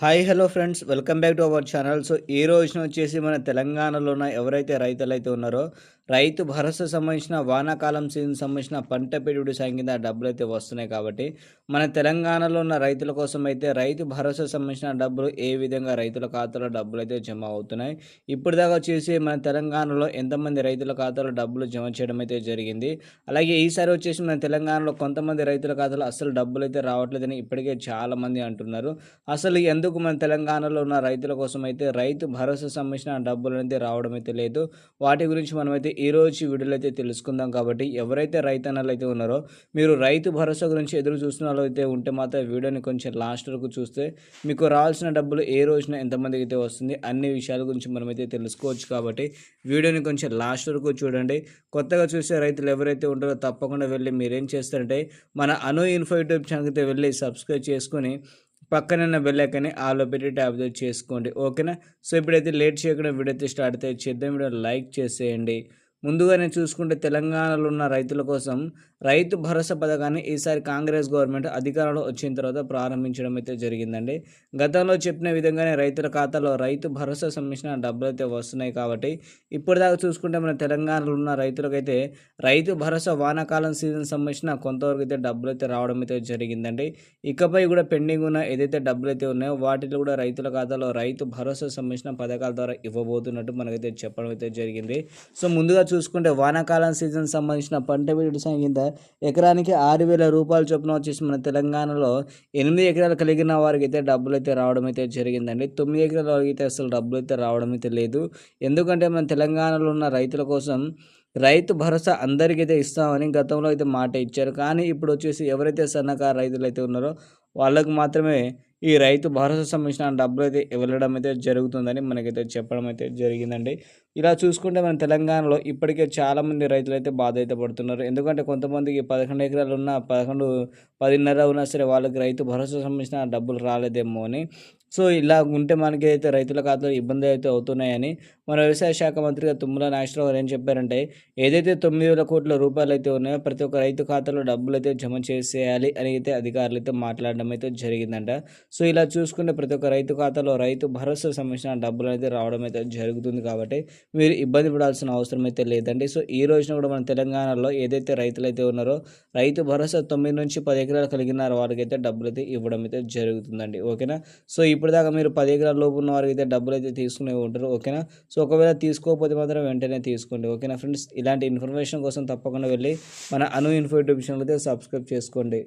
Hi hello friends welcome back to our channel so ఈ రోజున వచ్చేసి మన తెలంగాణలో ఉన్న ఎవరైతే రైతులు అయితే ఉన్నారో రైతు భరోసా సంబంధించిన వానాకాలం సీజన్ సంబంధించిన పంట పెట్టుబడి సాయం కింద డబ్బులు అయితే వస్తున్నాయి కాబట్టి మన తెలంగాణలో ఉన్న రైతుల కోసం అయితే రైతు భరోసా సంబంధించిన డబ్బులు ఏ విధంగా రైతుల ఖాతాలో డబ్బులు అయితే జమ అవుతున్నాయి. ఇప్పుడు దాకా వచ్చేసి మన తెలంగాణలో ఎంతమంది రైతుల ఖాతాలో డబ్బులు జమ చేయడం అయితే జరిగింది. అలాగే ఈసారి వచ్చేసి మన తెలంగాణలో కొంతమంది రైతుల ఖాతాలో అసలు డబ్బులు అయితే రావట్లేదని ఇప్పటికే చాలామంది అంటున్నారు. అసలు ఎందుకు మన తెలంగాణలో ఉన్న రైతుల కోసం అయితే రైతు భరోసా సంబంధించిన డబ్బులు అయితే రావడం అయితే లేదు. వాటి గురించి మనమైతే ఈ రోజు వీడియోలో అయితే తెలుసుకుందాం కాబట్టి ఎవరైతే రైతన్నలు అయితే ఉన్నారో మీరు రైతు భరోసా గురించి ఎదురు చూస్తున్న అయితే ఉంటే మాత్రం వీడియోని కొంచెం లాస్ట్ వరకు చూస్తే మీకు రావాల్సిన డబ్బులు ఏ రోజున ఎంతమందికి అయితే వస్తుంది అన్ని విషయాల గురించి మనమైతే తెలుసుకోవచ్చు కాబట్టి వీడియోని కొంచెం లాస్ట్ వరకు చూడండి. కొత్తగా చూసే రైతులు ఎవరైతే ఉంటారో తప్పకుండా వెళ్ళి మీరేం చేస్తారంటే మన అను ఇన్ఫో యూట్యూబ్ ఛానల్కి అయితే వెళ్ళి సబ్స్క్రైబ్ చేసుకొని పక్కన బెల్లైకని ఆలో పెట్టి ట్యాప్ చేసుకోండి. ఓకేనా? సో ఇప్పుడైతే లేట్ చేయకుండా వీడియో అయితే స్టార్ట్ అయితే చేద్దాం. వీడియో లైక్ చేసేయండి. ముందుగానే చూసుకుంటే తెలంగాణలో ఉన్న రైతుల కోసం రైతు భరోసా పథకాన్ని ఈసారి కాంగ్రెస్ గవర్నమెంట్ అధికారంలో వచ్చిన తర్వాత ప్రారంభించడం అయితే జరిగిందండి. గతంలో చెప్పిన విధంగానే రైతుల ఖాతాలో రైతు భరోసా సంబంధించిన డబ్బులు అయితే వస్తున్నాయి కాబట్టి ఇప్పటిదాకా చూసుకుంటే మన తెలంగాణలో ఉన్న రైతులకైతే రైతు భరోసా వానాకాలం సీజన్ సంబంధించిన కొంతవరకు అయితే డబ్బులు అయితే రావడం అయితే జరిగిందండి. ఇకపై కూడా పెండింగ్ ఉన్న ఏదైతే డబ్బులు అయితే ఉన్నాయో వాటిలో కూడా రైతుల ఖాతాలో రైతు భరోసా సంబంధించిన పథకాల ద్వారా ఇవ్వబోతున్నట్టు మనకైతే చెప్పడం అయితే జరిగింది. సో ముందుగా చూసుకుంటే వానాకాలం సీజన్ సంబంధించిన పంట పెట్టుబడి సంగీత కింద ఎకరానికి ఆరు వేల రూపాయల చొప్పున వచ్చేసి మన తెలంగాణలో ఎనిమిది ఎకరాలు కలిగిన వారికి అయితే డబ్బులు అయితే రావడం అయితే జరిగిందండి. తొమ్మిది ఎకరాల వారికి అయితే అసలు డబ్బులు అయితే రావడం అయితే లేదు. ఎందుకంటే మన తెలంగాణలో ఉన్న రైతుల కోసం రైతు భరోసా అందరికైతే ఇస్తామని గతంలో అయితే మాట ఇచ్చారు. కానీ ఇప్పుడు వచ్చేసి ఎవరైతే సన్నకారు రైతులు అయితే ఉన్నారో వాళ్ళకు మాత్రమే ఈ రైతు భరోసా సంబంధించిన డబ్బులు అయితే వెళ్ళడం అయితే జరుగుతుందని మనకైతే చెప్పడం అయితే జరిగిందండి. ఇలా చూసుకుంటే మన తెలంగాణలో ఇప్పటికే చాలామంది రైతులు అయితే బాధ అయితే పడుతున్నారు. ఎందుకంటే కొంతమందికి పదకొండు ఎకరాలు ఉన్న పదకొండు పదిన్నర ఉన్నా సరే వాళ్ళకి రైతు భరోసా సంబంధించిన డబ్బులు రాలేదేమో అని సో ఇలా ఉంటే మనకి అయితే రైతుల ఖాతాలో ఇబ్బంది అయితే అవుతున్నాయని మన వ్యవసాయ శాఖ మంత్రిగా తుమ్మల నాగేశ్వరరావు గారు ఏం చెప్పారంటే ఏదైతే తొమ్మిది వేల కోట్ల రూపాయలు అయితే ఉన్నాయో ప్రతి ఒక్క రైతు ఖాతాలో డబ్బులు అయితే జమ చేసేయాలి అని అయితే అధికారులు అయితే మాట్లాడడం అయితే జరిగిందంట. సో ఇలా చూసుకుంటే ప్రతి ఒక్క రైతు ఖాతాలో రైతు భరోసా సంబంధించిన డబ్బులు అయితే రావడం అయితే జరుగుతుంది కాబట్టి మీరు ఇబ్బంది పడాల్సిన అవసరం అయితే లేదండి. సో ఈ రోజున కూడా మన తెలంగాణలో ఏదైతే రైతులు అయితే ఉన్నారో రైతు భరోసా తొమ్మిది నుంచి పది ఎకరాలు కలిగిన అయితే డబ్బులు అయితే ఇవ్వడం అయితే జరుగుతుందండి. ఓకేనా? సో ఇప్పుడు ఇప్పటిదాకా మీరు పది ఎకరాల లోపు ఉన్న వారికి అయితే డబ్బులు అయితే తీసుకునే ఉంటారు ఓకేనా? సో ఒకవేళ తీసుకోకపోతే మాత్రం వెంటనే తీసుకోండి ఓకేనా ఫ్రెండ్స్? ఇలాంటి ఇన్ఫర్మేషన్ కోసం తప్పకుండా వెళ్ళి మన అను ఇన్ఫో యూట్యూబ్ ఛానల్ అయితే సబ్స్క్రైబ్ చేసుకోండి.